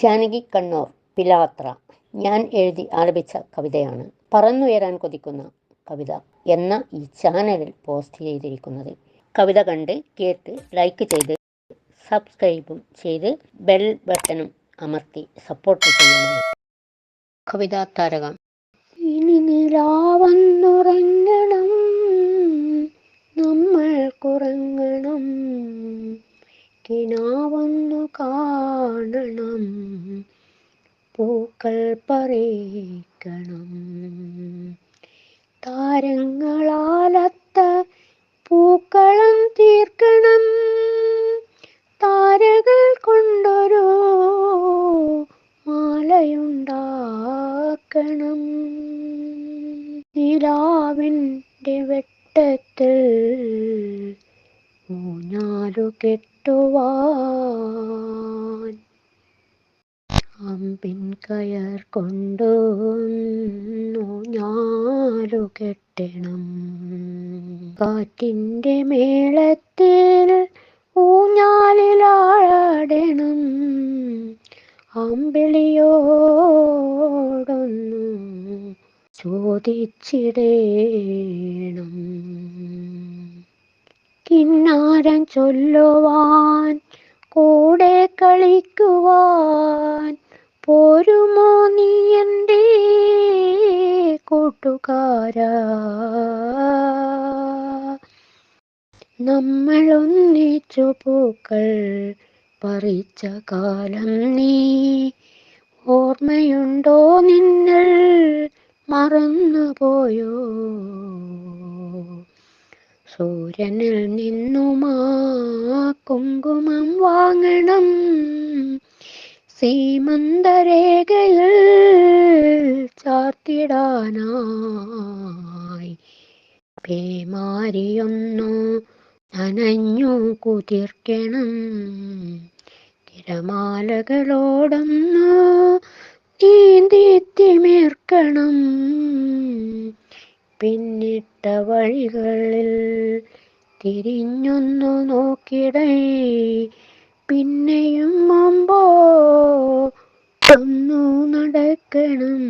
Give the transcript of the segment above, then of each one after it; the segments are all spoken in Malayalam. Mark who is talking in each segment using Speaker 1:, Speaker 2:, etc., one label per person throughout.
Speaker 1: ജാനകി കണ്ണൂർ പിലാത്ര. ഞാൻ എഴുതി ആലപിച്ച കവിതയാണ്. പറന്നുയരാൻ കൊതിക്കുന്ന കവിത എന്ന ഈ ചാനലിൽ പോസ്റ്റ് ചെയ്തിരിക്കുന്നത്. കവിത കണ്ട് കേട്ട് ലൈക്ക് ചെയ്ത് സബ്സ്ക്രൈബും ചെയ്ത് ബെൽ ബട്ടണും അമർത്തി സപ്പോർട്ട് ചെയ്യണം കവിതാ താരകം. പൂക്കൾ പറയിക്കണം താരങ്ങളാലത്ത പൂക്കളം തീർക്കണം. താരകൾ കൊണ്ടൊരു മാലയുണ്ടാക്കണം. നിലാവിന്റെ വെട്ടത്തിൽ ഊഞ്ഞാലു കെട്ടുവാൻ അമ്പിൻ കയർ കൊണ്ടു ഊഞ്ഞാലു കെട്ടണം. കാറ്റിന്റെ മേളത്തിൽ ഊഞ്ഞാലിലാടണം അമ്പിളിയോടൊന്നു ചോദിച്ചിടേണം. കിന്നാരം ചൊല്ലുവാൻ കൂടെ കളിക്കുവാൻ പോരുമോ നീ എന്റെ കൂട്ടുകാരാ? നമ്മളൊന്നിച്ചു പൂക്കൾ പറിച്ച കാലം നീ. ഓർമ്മയുണ്ടോ നിന്നൽ മറന്നുപോയോ? സൂര്യനിൽ നിന്നുമാ കുങ്കുമം വാങ്ങണം. സീമന്തരേഖയിൽ ചാർത്തിടാനായി. പേമാരിയൊന്നു നനഞ്ഞു കുതിർക്കണം. തിരമാലകളോടൊന്നു നീന്തി പിന്നിട്ട വഴികളിൽ തിരിഞ്ഞൊന്നു നോക്കിടേ. പിന്നെയും മുമ്പോ ഒന്നു നടക്കണം.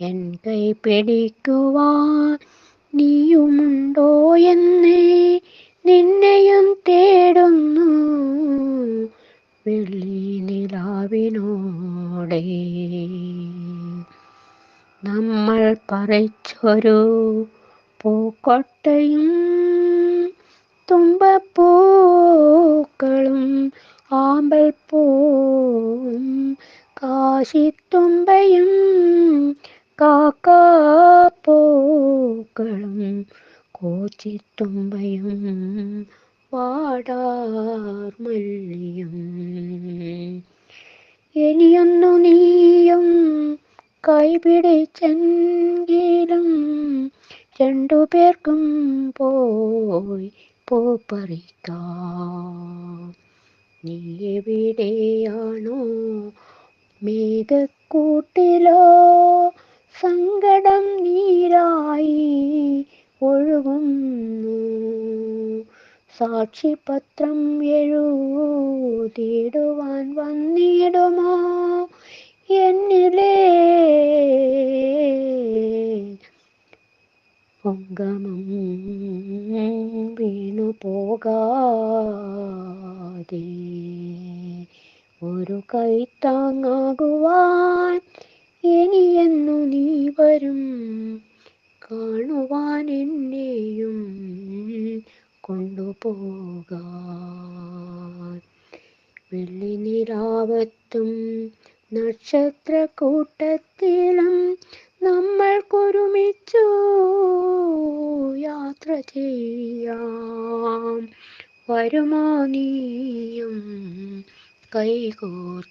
Speaker 1: എൻ കൈ പിടിക്കുവാൻ നീയുമുണ്ടോ എന്നേ നിന്നെയും തേടുന്നു. വെള്ളി നിലാവിനോടെ നമ്മൾ പറിച്ചൊരു പൂക്കൊട്ടയും തുമ്പപ്പൂക്കളും ആമ്പൽപ്പൂവും കാശിത്തുമ്പയും കാക്കാപ്പൂക്കളും കോച്ചിത്തുമ്പയും വാടാർമല്ലിയും. ഇനിയൊന്നു നീയും കൈപിടിച്ചെങ്കിലും രണ്ടു പേർക്കും പോയി പൂ പറിക്കാം നീ എവിടെയാണോ മേഘക്കൂട്ടിലോ സങ്കടം നീരായി ഒഴുകുന്നു. സാക്ഷിപത്രം എഴുതിടുവാൻ വന്നിടുമോ എന്നിലേ? പൊങ്കമം പോകാതെ ഒരു കൈത്താങ്ങാകുവാൻ ഇനിയെന്നു നീ വരും. കാണുവാൻ എന്നെയും കൊണ്ടുപോകാൻ. വെള്ളി നിലാവത്തും നക്ഷത്രക്കൂട്ടത്തിലും നമ്മൾക്കൊരുമിച്ചു വരുമോ നീയും കൈകോർത്തിടാൻ